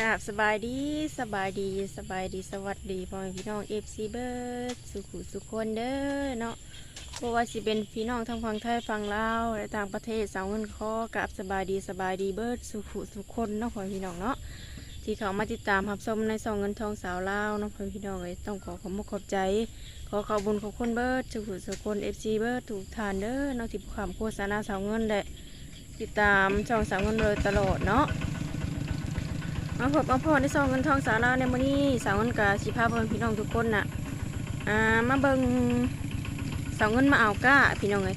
กราบสบายดีสบายดีสบายดีสวัสดีพ่อแม่พี่น้องเอฟซีเบิร์ดสุขุสุขคนเด้อเนาะเพราะว่าสิเป็นพี่น้องทั้งฝั่งไทยฝั่งลาวและต่างประเทศสาวเงินคอกราบสบายดีสบายดีเบิร์ดสุขุสุขคนเนาะพ่อแม่พี่น้องเนาะที่เขามาติดตามรับชมในสองเงินทองสาวลาวเนาะพ่อแม่พี่น้องเลยต้องขอขอบคุณขอบใจ ขอขอบคุญขอบคุณเบิร์ดสุขุสุขคนเอฟซีเบิร์ดถูกทานเด้อเนาะที่ความโฆษณาสาวเงินและติดตามช่องสาวเงินเลยตลอดเนาะ มาพบมาพอในซองเงินทองสาราในมื้อนี้สาวเงินกับสิพาเพิ่นพี่น้องทุกคนน่ะอ่ามาเบิ่งสาวเงินมาเอาก้าพี่น้องเอ้ย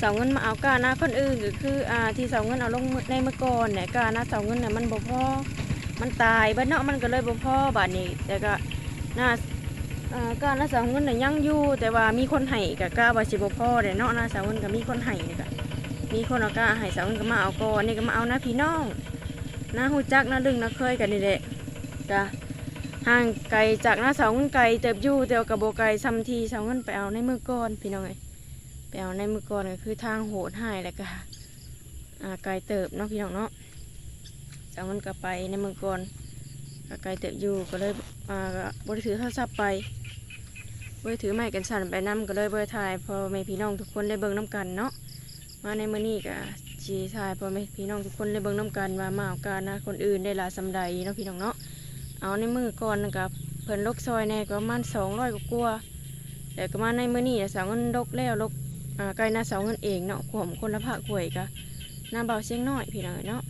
สาวเงินมาเอาก้าหน้าคนอื่นก็คืออ่าที่สาวเงินเอาลงในเมื่อก่อนเนี่ยก้าหน้าสาวเงินเนี่ยมันบ่พอมันตายบัดเนาะมันก็เลยบ่พอบัดนี้แต่ก็น้าอ่าก้าหน้าสาวเงินน่ะยังอยู่แต่ว่ามีคนให้กับก้าว่าสิบ่พอเด้เนาะหน้าสาวเงินก็มีคนให้นี่ก็มีคนเอาก้าให้สาวเงินก็มาเอาก่อนนี่ก็มาเอานะพี่น้อง น้าหูจักน้าดึงน้าเคยกันนี่แหละจ้ะห่างไกลจากน้าเสาเงินไกลเติบยู่แต่ว่ากับโบไกลซ้ำทีเสาเงินไปเอาในมือก่อนพี่น้องไงไปเอาในมือก่อนก็คือทางโหดหายแล้วก็อ่าไกลเติบเนาะพี่น้องเนาะเสาเงินก็ไปในมือก่อนก็ไกลเติบยู่ก็เลยอ่าบริถือโทรศัพท์ไปบริถือไม้กันสั่นไปนํก็เลยบริถ่ายพอแม่พี่น้องทุกคนได้เบิ่งน้กันเนาะมาในมือนี้ก็ ชีทายพ่อแม่พี่น้องทุกคนได้เบิ่งน้ำกันว่ามาเอาการนะคนอื่นได้ลายสำใดเนาะพี่น้องเนาะเอาในมือก่อนนะครับเพิ่นลกซอยแน่ก็มาณสองร้อยกว่าแต่ก็มาในมือนี่สาวเงินลกแล้วลกไกลหน้าเสาเงินเองเนาะขวมคนละภาคหวยกะน้าเบาเสียงน้อยพี่น้องเนาะ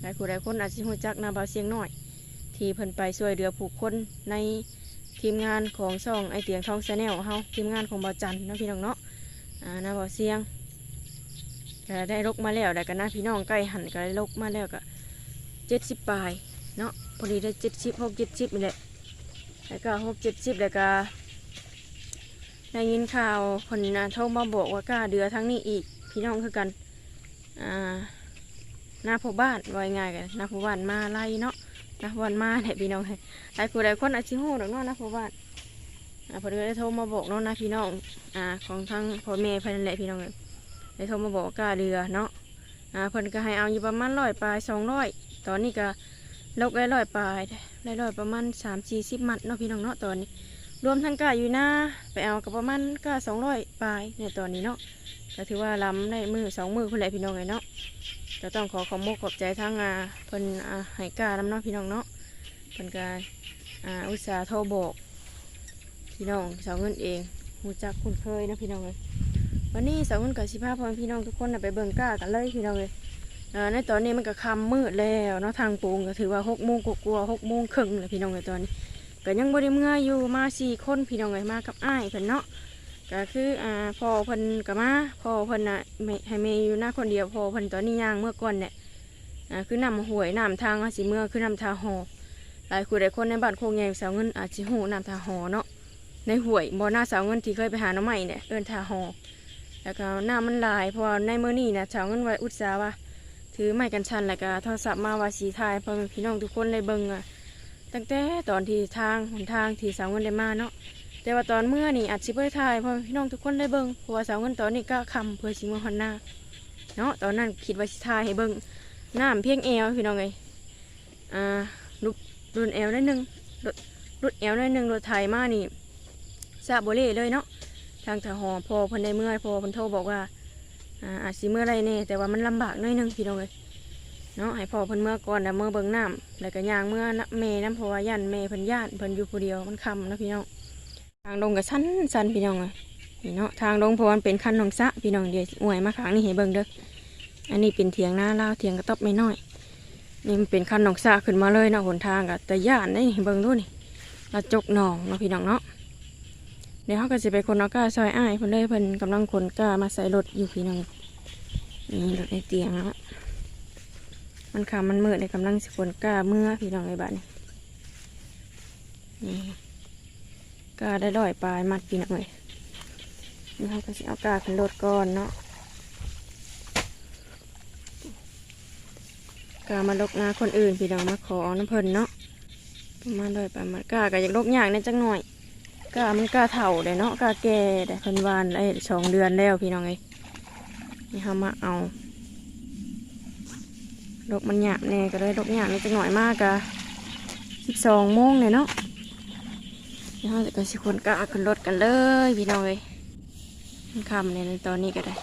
หลายคนหลายคนอาจจะรู้จักน้าเบาเสียงน้อย ที่เพิ่นไปช่วยเหลือผู้คนในทีมงานของช่องไอเตียงทองแชนแนลเฮาทีมงานของบาจันเนาะพี่น้องเนาะอ่าหน้าเบาเสียง ก็ได้ลกมาแล้วได้กันะพี่น้องใกล้หันก็ได้ลกมาแล้วก็เจ็ดสิบปลายเนาะพอดีได้เจ็ดสิบหกเจ็ดสิบนี่แหละแล้วก็หกเจ็ดสิบแล้วก็ได้ยินข่าวคนนะโทรมาบอกว่ากล้าเดือทั้งนี้อีก พี่น้องคือกันอ่าหน้าผู้บ้านว่าง่ายกันหน้าผู้บ้านมาไล่เนาะหน้าผู้บ้านมาเนี่ยพี่น้องหลายคนหลายคนอาจจะหู้ดอกเนาะหน้าผู้บ้านอ่าพอดีได้โทรมาบอกเนาะนะพี่น้องอ่าของทั้งพ่อแม่พื่อนแหละพี่น้องเลย ได้โทรมาบอกว่ากาเรือเนาะอ่าเพิ่นก็ให้เอาอยู่ประมาณร้อยปลายสองร้อยตอนนี้ก็ลกได้ร้อยปลายได้ร้อยประมาณสามสี่สิบมัดเนาะพี่น้องเนาะตอนนี้ รวมทั้งกาอยู่หน้าไปเอากับประมาณกาสองร้อยปลายในตอนนี้เนาะก็ถือว่าล้ำได้มือสองมือคนแหละพี่น้องเลยเนาะก็ต้องขอขอบมกขอบใจทั้งอ่าเพิ่นอ่าให้กล้านำเนาะพี่น้องเนาะเพิ่นก็อ่าอุตส่าห์โทรบอกพี่น้องสาวเงินเองหูจักคุ้นเคยเนาะพี่น้องเลย วันนี้สาวคนกับสิพาพ่อมพี่น้องทุกคนนะไปเบิ่งก้ากันเลยพี่น้องเลยในตอนนี้มันก็ค่ำมืดแล้วเนาะทางปูงก็ถือว่าหกโมงกว่าๆหกโมงครึ่งเลยพี่น้องเลยตอนนี้ก็ยังบ่ได้เมื่ออยู่มาสี่คนพี่น้องเลยมากับอ้ายเพิ่นเนาะก็คืออ่าพ่อเพิ่นก็มาพ่อเพิ่นน่ะให้แม่อยู่หน้าคนเดียวพ่อเพิ่นตอนนี้ย่างเมื่อก่อนเนี่ยอ่าคือนำหวยนำทางสิเมื่อคือนำทาหอหลายคนหลายคนในบ้านโคงใหญ่สาวเงินอาจสิหูนำทาหอเนาะในหวยบ่หน้าสาวเงินที่เคยไปหาน้องใหม่เนี่ยเอินทาหอ แล้วก็หน้ามันลายเพราะในมื้อนี้นะชาวเงินไว้อุตสาว่าถือไม้กันชันแล้วก็โทรศัพท์มาว่าสีทายเพอพี่น้องทุกคนเลยเบิ่งอะตั้งแต่ตอนที่ทางหนทางที่สาวเงินได้มาเนาะแต่ว่าตอนเมื่อนี่อาจสิบ่ได้ทายเพอพี่น้องทุกคนได้เบิ่งเพราะว่าสาวเงินตอนนี้ก็คำเพื่อสิมาฮอนหน้าเนาะตอนนั้นคิดว่าสิทายให้เบิ่งน้ำเพียงแอวพี่น้องเอ้ยอ่าลุดรุนแอวได้หนึ่งรุดรุดแอวได้หนึ่งรถไถมานี่ซาโบเล่เลยเนาะ ทางทหอพอเพิ่นได้เมื่อยพอเพิ่นโทรบอกว่าอ่าอาจสิเมื่อไรแน่แต่ว่ามันลำบากหน้อยหนึงพี่น้องเลยเนาะให้พ่อเพิ่นเมื่อก่อนแล้วเมื่อเบิ่งน้ำแล้วก็ย่างเมื่อนะแม่น้ำเพราะว่าย่านแม่เพิ่นย่านเพิ่นอยู่ผู้เดียวมันคำนะพี่น้องทางลงก็สั้นสั้นพี่น้องเลยนี่เนาะทางลงเพราะว่ามันเป็นคันของสะพี่น้องเดี๋ยวอวยมาข้างนี่ให้เบิ่งเด้ออันนี้เป็นเถียงหน้าลาวเถียงกระต๊อบไม่น้อย นี่มันเป็นคันของสะขึ้นมาเลยเนาะหนทางก็แต่ย่านได้นี่เบิ่งดูนี่เราจกหนองเนาะพี่น้องเนาะ เดี๋ยวเขาก็จะไปคนเอาก้าซอยอ้ายเพิ่นเลยเพิ่นกำลังขนก้ามาใส่รถอยู่พี่น้องนี่รถในเตียงแล้วมันขามันมืดในกำลังสิขนก้าเมื่อพี่น้องในบ้านนี่นก้าได้ดอยปลายมัดพี่น้องเลยนี่เขาก็สิเอาก้าขึ้นรถก่อนเนาะกามาลกนาคนอื่นพี่น้องมาขออน้ำเพิ่นเนาะประมาณดอยปลายมัดก้าก็อยากลกอย่างในจังหน่อย กามันกาเถ่าเลยเนาะกาแก่ได้เพิ่นวานไอ้สองเดือนแล้วพี่น้องไอ้นี่เฮามาเอาดอกมันหยาบแน่ก็เลยดอกหยาบนี่จะหน่อยมากกะสิบสองโมงเลยเนาะนี่เขาจะก็สิคนกะขึ้นรถกันเลยพี่น้องเอ้ยมันคำในตอนนี้ก็ได้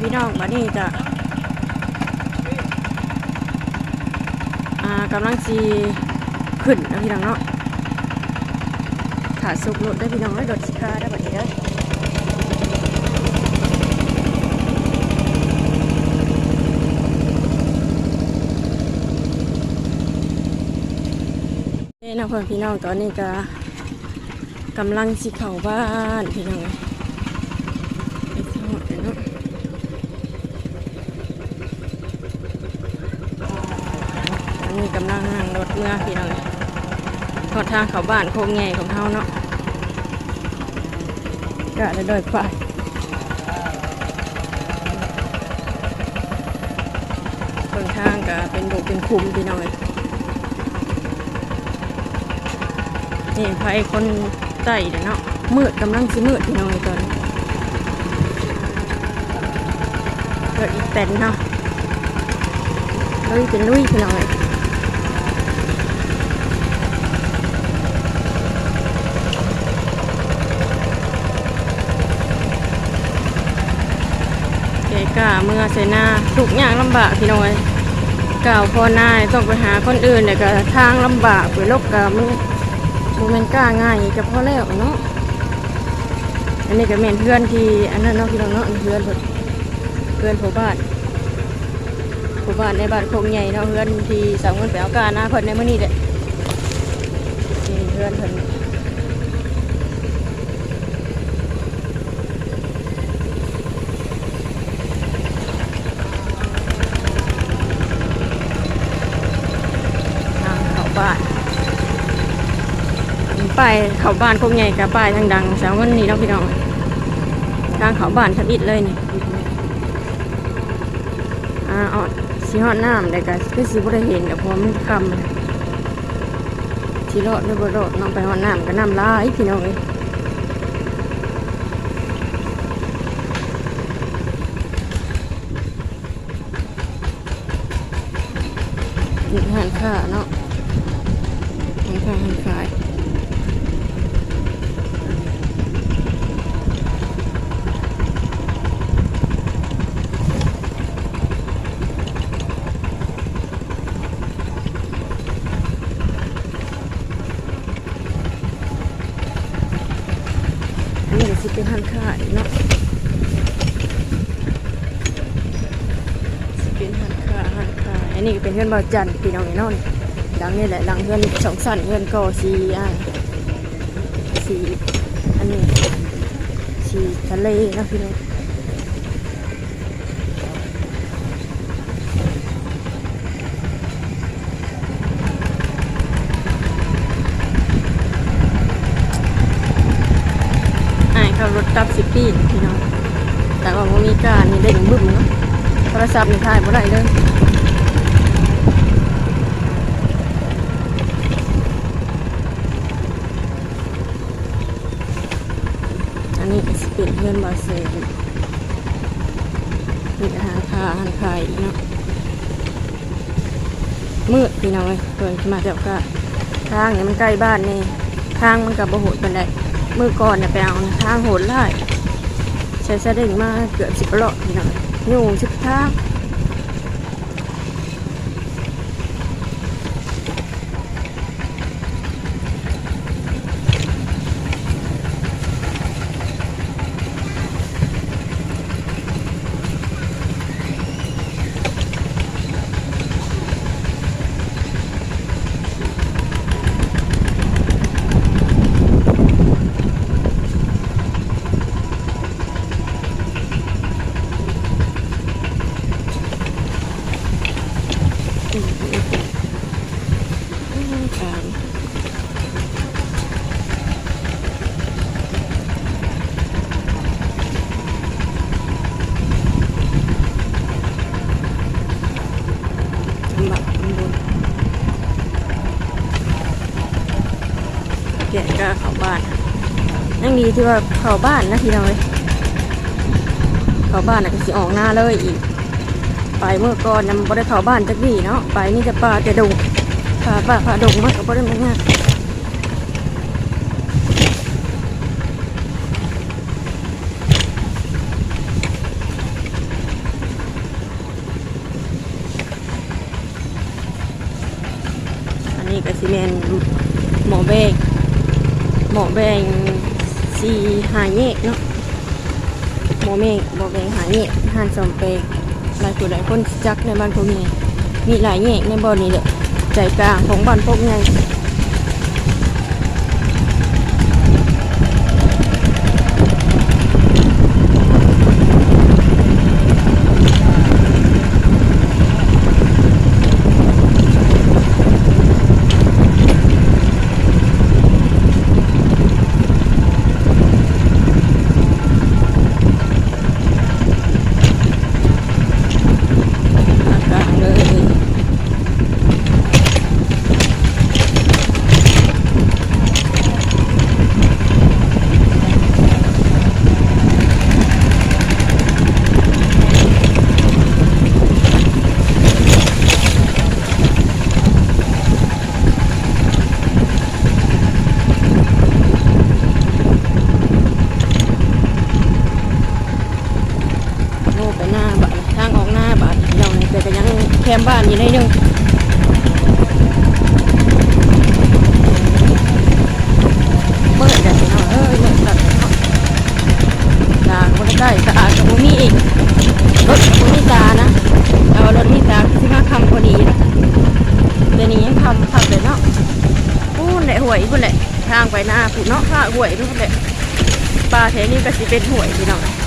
พี่น้องวันนี้จะกำลังสีขึ้นนะพี่น้องเนาะขาสุกรถได้พี่น้องได้รถสิคาได้แบบนี้ได้อนี่นะพ่อพี่น้องตอนนี้ก็กำลังสิเข้าบ้านพี่น้องเอ้ย ไปสมุดเลยเนาะอันนี้กำลังนั่ง รถเมื่อพี่น้องทอดทางเขาบ้านโคงใหญ่ของเฮาเนาะก็ได้โดยไปเบิ่งทางก็เป็นบุกเป็นคุมพี่น้องเนี่ไฟคนใต้เด้อเนาะมืดกำลังสิมืดพี่น้องเลยตอนเกิดอีกเป็นเนาะลุยเป็นลุยพี่น้องเลยเกกาเมื่อเสนาทุกอย่างลำบากพี่น้อยกล่าวพอนายต้องไปหาคนอื่นเนี่ยก็ทางลำบากไปลบกับมันโมเมนกล้าง่ายกับพ่อแล้วเนาะอันนี้ก็แม่นเพื่อนที่อันนั้นเนาะพี่น้องเนาะเพื่อนเพื่อนผู้บ้านผู้บ้านในบ้านโคงใหญ่เนาะเพื่อนที่สาวเงินไปเอาการนะเพิ่นในมื้อนี้แหละเพื่อนเพิ่นทางเข้าบ้านไปายเขาบ้านโคงใหญ่กับป้ายทางดังสาวเงินนี่เนาะพี่น้องทางเขาบ้านทับอิดเลยนี่อ่าอ่อนสีหอดน้ำแต่ก็คือสีบ่ได้เห็นแต่พอมันคำสีรอดหรือบรอดน้องไปหอดน้ำก็น้ำลายพี่น้องเอ้ยหันค่าเนาะหันค่าหันขายื้อข้างขายเนาะเป็นหันค่าหันค่าอันนี้เป็นเพื่อนบาจันพี่น้องไอ้นอนดังนี่แหละดังเพื่อนสองสันเพื่อนก่อสีอ่าสีอันนี้สีทะเลนะพี่น้อง รถตับสิปีพี่น้องแต่ว่าบ่มีการนี่เด้งบึ้มเนาะโทรศัพท์นี่ถ่ายบ่ได้เลยอันนี้สป็นเพื่อนบาเซนมีอาหารคาอาหารขายอีกเนาะมืดพี่น้องเลยเปิดมาจากก็ทางเนี่ยมันใกล้บ้านนี่ทางมันกับบ่โหดกันได้ มือก่อนเนี่ยไปเอาทางโหดไล่ใช้สะเด้งมาเกือบสิบรอบพี่น้องยุ่งชิบทางอืมอืมการลำบากลำบนแกะก็เข้าบ้าน ยังดีที่ว่าเขาบ้านนะพี่น้องเอ้ยเขาบ้านน่ะก็สิออกหน้าเลยอีกไปเมื่อก่อนนำบ่ได้เขาบ้านจักดีเนาะไปนี่จะป่าจะดงป่าป่าป่าดงมันก็บ่ได้มางานอันนี้ก็สิแม่นหมอแบงหมอแบง สีหาแยกเนาะโมเมงโมอแบงหาแยกหานสมเปงหลายคนหลายคนจักในบ้านพวกนี้มีหลายเง่ในบ่อนนี้แหละใจกลางของบ้านพวกไงกลางเลยโง่ไปหน้าบ้านทางออกหน้าบ้านเราเนี่ย แคมบ้านอยู่ในนึงเมื่อเดี๋ยวเนาะเอ้ยเมื่อตัดเนาะตาก็ได้ตากับมีอีกรถบ่มีตานะเอารถมีตาที่มาคำพอดีนะเดี๋ยวนี้ยังคำขับเลยเนาะพูนแหละหวยพูนแหละทางไปหน้าพูนเนาะข้าหวยทุกแหละปลาแถวนี้ก็สิเป็นหวยพี่น้อง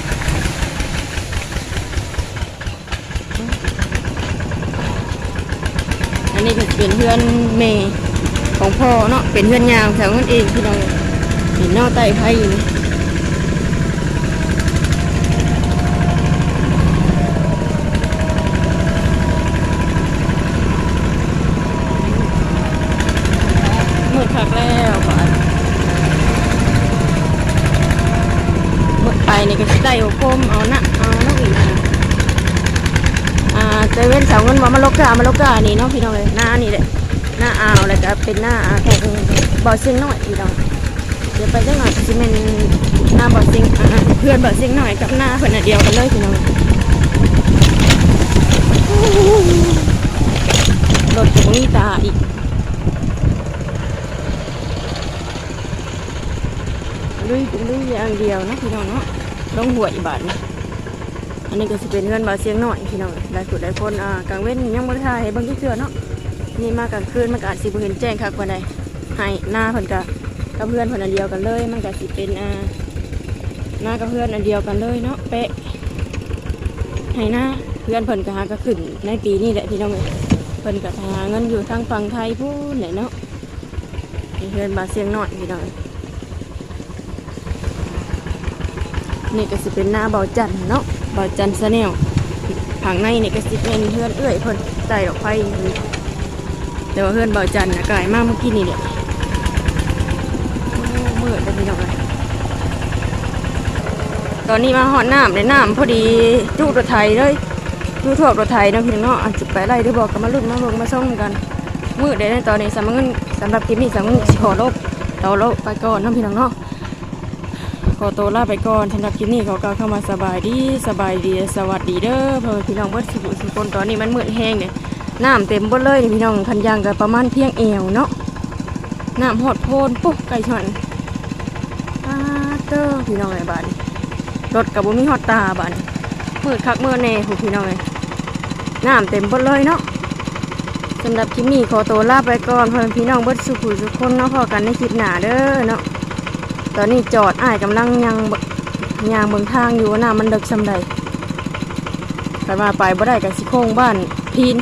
นนี้ก็เป็นเพื่อนเมย์ของพ่อเนาะเป็นเพื่อนยาวแถวนั้นเองพี่น้องเห็นนอกใต้ไพ่อยู่นี่มืดคักแล้วบาดมืดไปนี่ก็สิได้โอโคมเอานะเอานกอีกนะ อ่าเซเว่นสาวเงินว่ามาล กามาลกกานี่เนาะพี่น้องเลยหน้านี่แหละหน้าอ่าวแล้วก็เป็นหน้าของบ่อซิงหน่อยพี่น้องเดี๋ยวไปจังหน่อยสิเป็นหน้าบ่อซิงเพื่อนบ่อซิงหน่อยกับหน้าเพื่อนเดียวกันเลยพี่น้องรถกับมีตาอีกลุยเป็นลุยอย่างเดียวนะพี่น้องเนาะลงหัวยบาทนี่ อันนี้ก็จะเป็นเงินบาเสียงหน่อยพี่น้องหลายคนหลายคนอ่ากลางเว้นยังบ่ได้ถ่ายให้เบิ่งจักเทื่อเนาะนี่มากลางคืนมันก็อาจสิบ่เห็นแจ้งคักปานใดให้หน้าเพิ่นก็กับเพื่อนเพิ่นอันเดียวกันเลย มันก็สิเป็นอ่าหน้ากับเพื่อนอันเดียวกันเลยเนาะเป๊ะให้หน้าเพื่อนเพิ่นก็หาก็ขึ้นในปีนี้แหละพี่น้องเพิ่นก็หาเงินอยู่ทางฝั่งไทยพู้นแหละเนาะเพื่อนบาเสียงหน่อยพี่น้องนี่ก็สิเป็นหน้าเบาจันเนาะ บาจันซะแนวผังในนี่ก็สิเป็นเพื่อนเอื้อยเพิ่นใส่ดอกไฟแต่ว่าเพื่อนเบาจันทร์นะกายมากเมื่อกี้นี่เนี่ยโอ้มืดเลยพี่น้องเอ้ยตอนนี้มาหอดน้ำในน้ำพอดีจูดรถไทยเลยจูทั่วรถไทยนะพี่น้องเนาะอาจจะไปไล่ได้บอกกันมาลุ้นมาเบิ่งมาส้มกัน มืดเลยในตอนนี้สำหรับเงินสำหรับคลิปนี้สำหรับเงินสิขอลบเราลบไปก่อนนะพี่น้องเนาะ อตัวลาไปก่อนสำหรับคลิปนี้ขอกล่าวเข้ามาสบายดีสบายดีสวัสดีเด้อพ่อแม่พี่น้องเบิดสุขสุขคนตอนนี้มันมืดแห้งเนี่ยน้ำเต็มบดเลยพี่น้องคันยางก็ประมาณเพียงเอวเนาะน้ำหอดโพนปุ๊บไก่ชอนปาเตอร์พี่น้องไอ้บ้านรถกับบุมีฮอดตาบ้านนี่มืดคักเมืดแน่พี่น้องไอ้น้ำเต็มบดเลยเนาะสำหรับคลิปนี้ขอตัวลาไปก่อนพ่อแม่พี่น้องเบิดสุขสุขคนเนาะพอกันในคลิปหน้าเด้อเนาะ ตอนนี้จอดอ้ายกำลังยังเบยางเบืองทางอยู่ว่าน้ามันเดึกซำใดแต่มาไปบ่ได้กับสิโค้งบ้านพีน